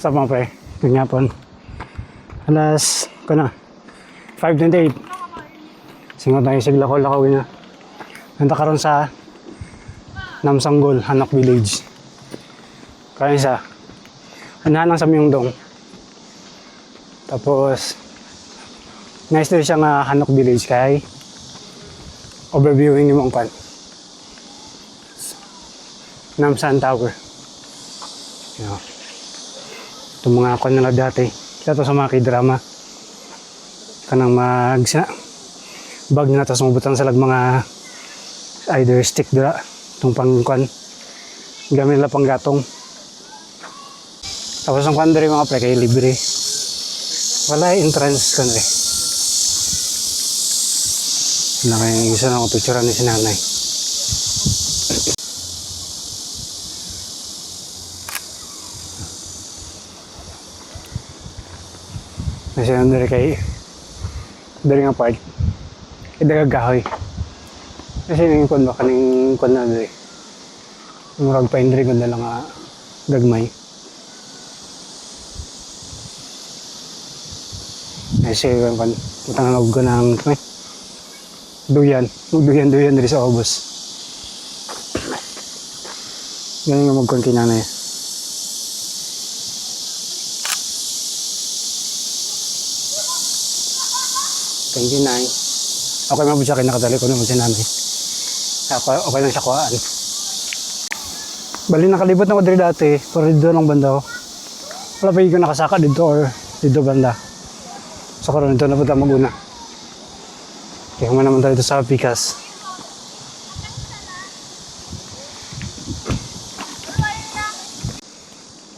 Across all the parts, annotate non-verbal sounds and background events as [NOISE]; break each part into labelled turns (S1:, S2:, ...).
S1: Sa mga pre, kanyapon. Alas, ko na, 5.28. Singot tayo sa lakaw-lakaw na. Nanta karon sa Namsanggol, Hanak Village. Kaya isa, anahan lang sa Myeongdong. Tapos, nice din siya nga Hanok Village kay overviewing yung mong pan. Namsan Tower. Yan. Itong mga kon nila dati. Kaya to sa mga k-drama. Kanang mag bag na tapos mabutan sa lag mga either stick dira itong pang kwan. Gamit nila pang gatong. Tapos ang diri mga pre kay libre. Wala entrance kan re na kaya isa na akong picture ni si nanay kasi ang diri kay diri nga part kay dagagahoy kasi yung kwan ba kaning kwan na diri murag pa diri ganda lang nga gagmay kasi yung kwan utang na ko ng eh, duyan magduyan duyan diri sa obos ganyan yung magkwan kinanay Thank you, Nay. Okay man po siya kinakadali ko naman si Nanay. Ako, okay lang siya kuhaan. Bali, nakalibot na ko dito dati. Pero dito lang banda ko. Wala pa yung nakasaka dito or dito banda. So, karoon dito na tayo maguna. Kaya man naman tayo dito sa Pikas.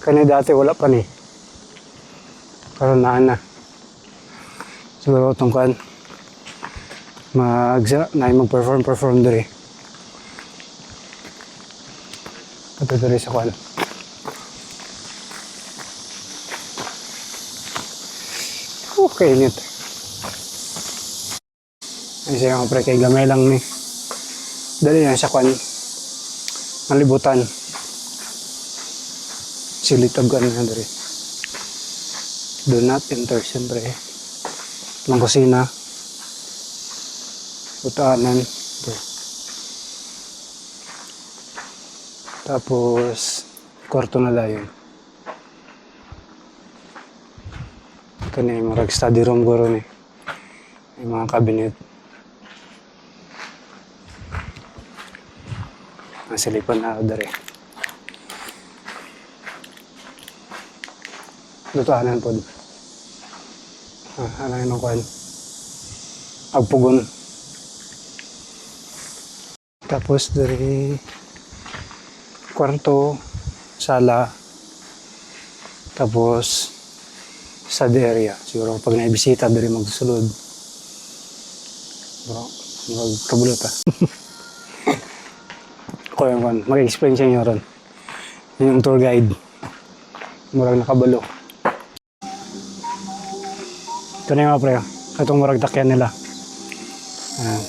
S1: Kani dati wala pa ni. Karoon na na siguro itong kan mag na mag-perform perform diri. Ito diri sa kan okay nit ay siya mga pre kay gamay lang ni. Dali yan sa kan malibutan. Silitag kan na diri. Do not enter siyempre ng kusina. Utanan. Ito. Tapos, kwarto na na yung marag study room guro ni. Yung mga cabinet. Ang silipan na dari. Lutanan po. Ah, ano yun ang? Agpugon. Tapos dari kwarto, sala, tapos study area. Siguro pag naibisita dari magsulod. Bro, magkabulot ah. [LAUGHS] Ako yung kwan, mag-explain sa inyo ron. Yun Yung tour guide. Murag nakabalo. Ito na yung mga pre. Itong murag takyan nila. Ayan.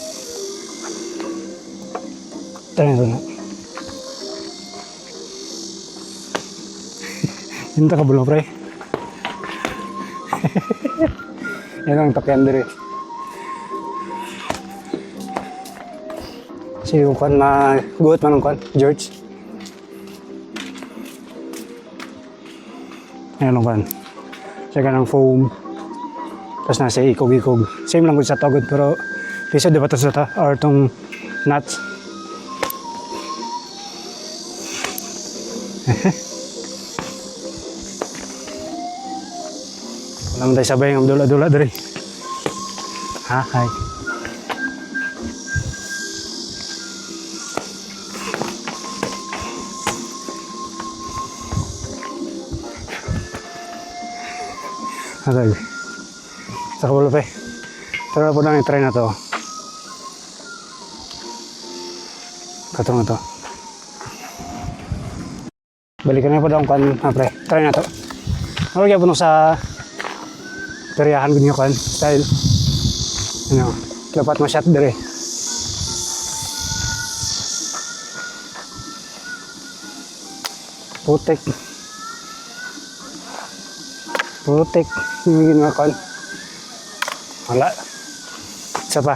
S1: Ito na na. [LAUGHS] Yung takabalo pre. [LAUGHS] Yan ang takyan diri. Si yung kwan na guhit man ang George. Ayan ang kwan. Siya ka ng foam. Tapos nasa ikog-ikog. Same lang sa tagod pero piso di ba ito sa ta? Or itong nuts. [LAUGHS] Wala mo tayo sabay ng dula-dula dari. Ha, hi. Agad. Sa eh. Tara po yung try na to. Katong na to. Balikan na po daw kan, ah, pre. Try na to. Ano kaya po sa peryahan ko niyo kan, style. Ano, dapat mo shot dire. Putek. Putik. Yung ginawa ko. Wala. Isa pa.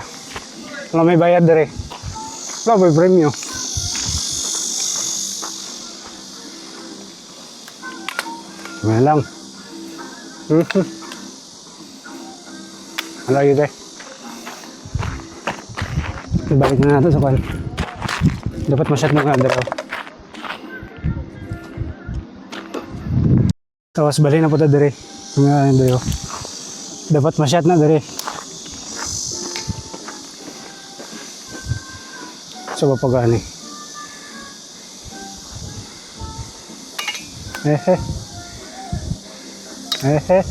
S1: Wala may bayad dere. Wala may premyo. Wala lang. Mhm. Wala yun eh. Ibalik na natin sa kwan. Dapat masyat mo nga dalaw. Tapos balik na po ta dire. Nga dalaw. Dapat masyat na dire. So papagani. Ehe. Ehe.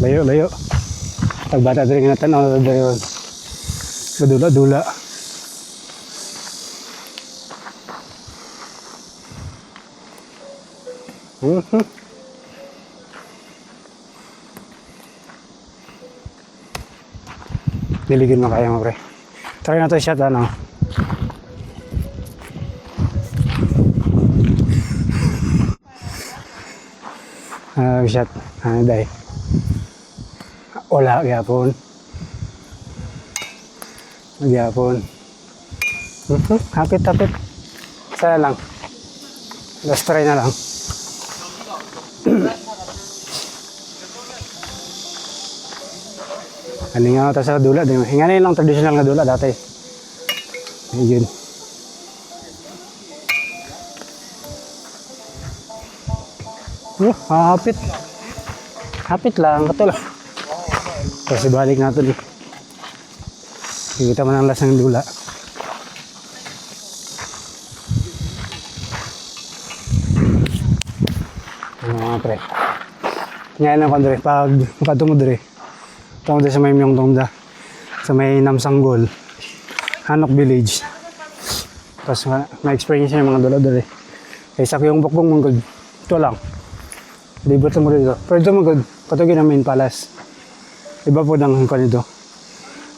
S1: Layo, layo. Tagbata din nga tanaw na dali yun. Madula-dula. Diligin mo kaya mo, pre. Try na to shot, ano. Ah, shot. Ano, dahil. Wala, gyapon. Gyapon. Mhm, hapit, hapit. Sana lang. Last try na lang. [CLEARS THROAT] Ano nga ito sa dula. Di- Hinga na lang traditional nga dula dati. Ayun. Oh, hapit. Hapit lang. Kato lang. Kasi balik natin eh. Kita mo ng lasang dula. Ano mga pre? Ngayon lang ko dire. Pag makatungo dire. Dire sa may miyong tungda. Sa may Namsanggol. Hanok Village. Tapos ma- ma-experience niya yung mga dula dire. Kaysa ko yung bukbong manggod. Ito lang. Libot mo dito. Pero ito manggod. Patugin ang main palace. Iba po ng ko nito.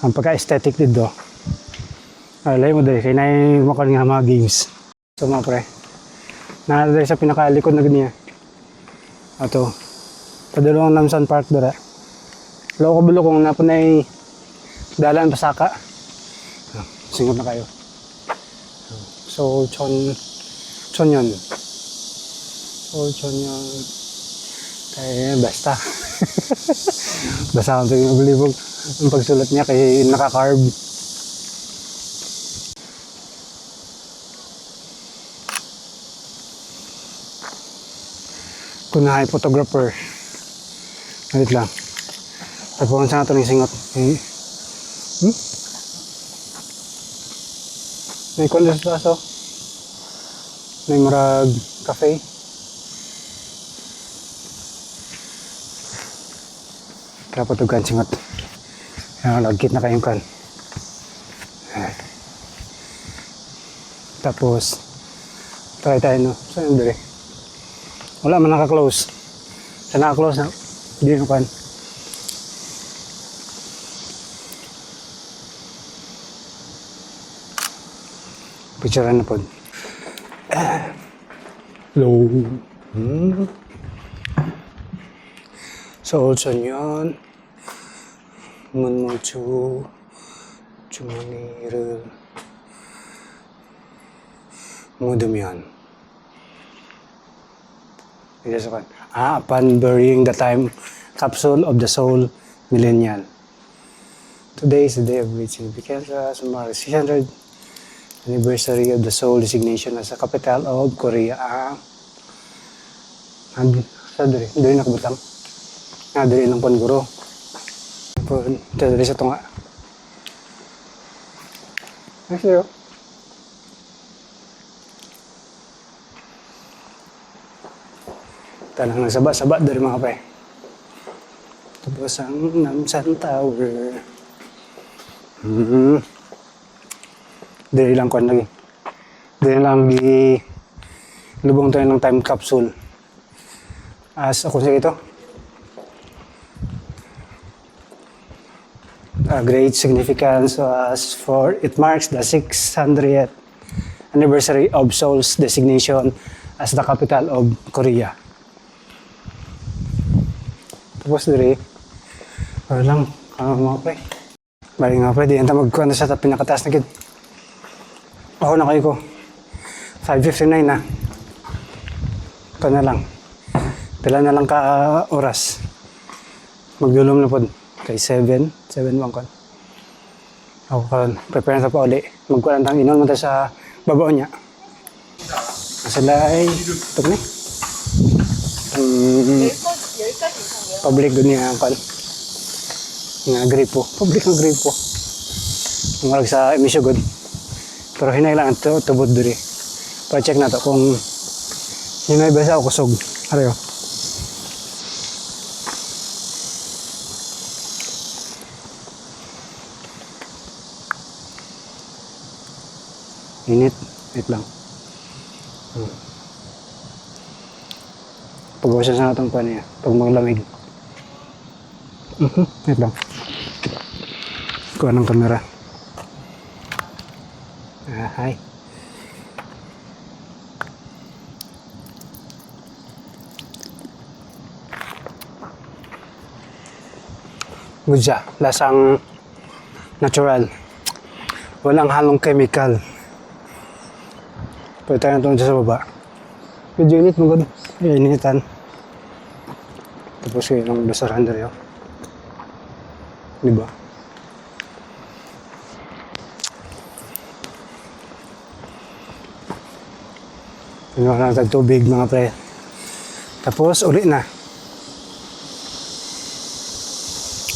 S1: Ang pagka-aesthetic dito. Alay mo dali, kaya na yung makon nga mga games. So mga pre, nakadali sa pinakalikod na ganyan. Ato, padulong ng Namsan Park dara. Loko bulo kung napunay dalan pasaka. Singot na kayo. So, chon, chon yun. So, chon yun. Kaya basta. [LAUGHS] basta kung tingin mabilibog ang pagsulat niya kay naka-carb. Kunahay photographer. Galit lang. Tapos sa natin yung singot. Eh, hmm? May kondens baso. May marag cafe. Kaya patugan singot. Kaya lagkit na kayong kan. Ayan. Tapos, try tayo no. Saan yung dali? Wala man naka-close. Sa naka-close na, hindi yung kan. Picturean na po. Hello. Hmm. So, Olson yun. Mun mo chu. Chumaniril. Mudum yun. Yes, ah, upon burying the time capsule of the soul millennial. Today is the day of reaching because uh, Sumari 600 anniversary of the soul designation as the capital of Korea. Ah, sa diri, diri nakabutang. Ah, diri lang pon guro. Pon, diri sa tunga. Ay, sa'yo. Tanang nagsaba-saba dari mga pre. Tapos ang Namsan Tower. Hmm. Dili lang ko lagi. Dili lang gi lubong tayo ng time capsule. As ako sa ito. A great significance was for it marks the 600th anniversary of Seoul's designation as the capital of Korea. Tapos diri, para lang, ah, mga pre. Bali nga pre, di anta magkuhan na sa ta- pinakataas na gid. Ako na kayo ko. 5.59 na. Ito na lang. Pila na lang ka ah, oras. Magdulom na po. Kay 7. 7 bang kon. Ako karon prepare na pa uli. Magkuhan tang inon mo sa babaw niya. Sila ay ito ni. Mm, public good niya kon. Nga gripo. Public ang gripo. Ang sa emisyo good. Pero hinay lang ito, tubod diri. Para check na to kung hinay ba sa o kusog. Arayo. Init. Wait lang. Hmm. Pag-wasya sa natong pa niya. Pag maglamig. Mhm. Wait lang. Kuha ng kamera. Ah, hi. Good siya. Lasang natural. Walang halong chemical. Pwede tayo na sa baba. Medyo init mo good. Ay, initan. Tapos yun ang basaran dito. Di ba? Pinuha na natin tubig mga pre. Tapos uli na.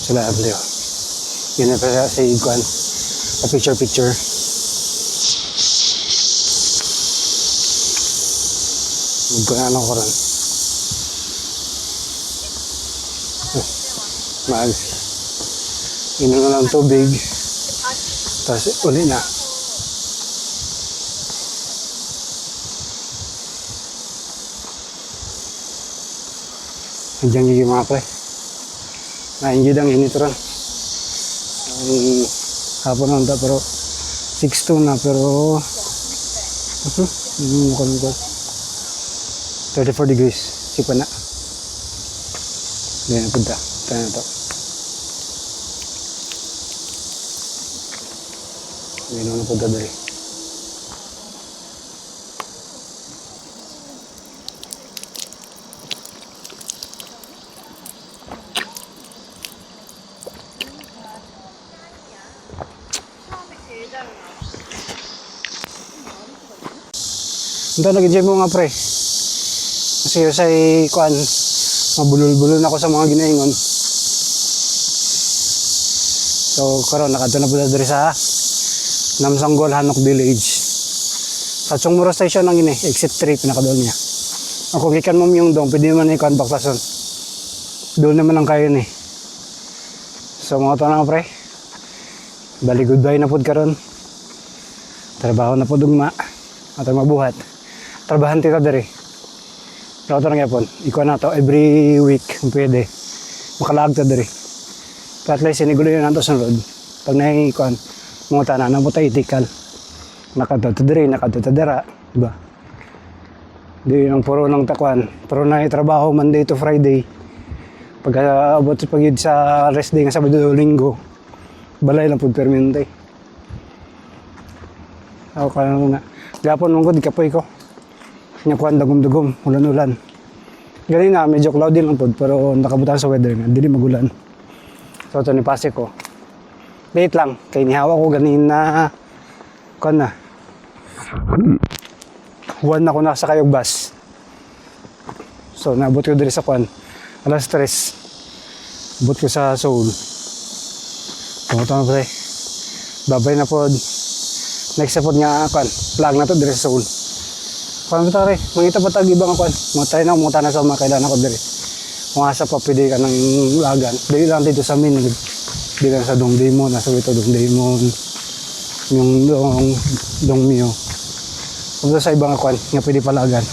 S1: Sila abli oh. Yun na pala sa iguan. A picture picture. Magkunan ako rin. Mahal. Inom na lang tubig. Tapos uli na. Andiyan yung mga pre. Na-enjoy ang init ron. Ay, hapon ta pero 6'2 na pero uh-huh, mukhang ko. 34 degrees. Sipa na. Hindi na punta. Tayo na to. Hindi na punta dali. Ito nag-enjoy mo nga pre. Kasi sa kuan, mabulol-bulol na ako sa mga ginaingon. So, karon nakadto na pula diri sa Namsanggol Hanok Village. Sa Chongmuro Station ang ini, exit 3 pinakadol niya. Ako gikan mo yung dong, pwede man ikuan baktason. Doon naman ang kayo ni. So mga to na pre. Bali goodbye na pod karon. Trabaho na pod ugma. Ato mabuhat. Trabahan tita diri. Pero ito na po, ikuha na to every week kung pwede. Makalag ta. Pero at least sinigulo yun nato sa road. Pag naikuan, mga tanan na mo tayo itikal. Nakadto ta diri, nakadto ta dira. Diba? Di ang puro ng takwan. Puro na trabaho Monday to Friday. Pag uh, abot sa pagid sa rest day nga Sabado o Linggo, balay lang po permanente. Ako ka na. Gapon mong ko, di kapoy ko. Nyakuan dagom-dagom, ulan-ulan. Ganina, medyo cloudy lang po, pero nakabutan sa weather nga, dili magulan. So, ito ni Pase ko. Late lang, kay nihawa ko ganina, kuan na. One na ko nasa kayog bus. So, naabot ko diri sa kuan. Alas tres. Abot ko sa Seoul. Pumunta na pre. Babay na pod. Next na pod nga kuan. Flag na to diri sa Seoul. Ba tare? Mangita pa tag ibang. Mga tayo na umunta na sa mga kailan ako diri. Kung asa pa pwede ka ng lagan. Dili lang dito sa amin. Dili lang sa Dongdaemon. Nasa ito Dongdaemon. Yung Dong, Dongmyo. Kung sa ibang kuan. Nga pwede palagan.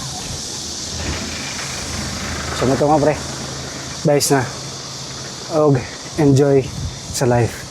S1: So, ito nga pre. Guys na. Og, enjoy sa life.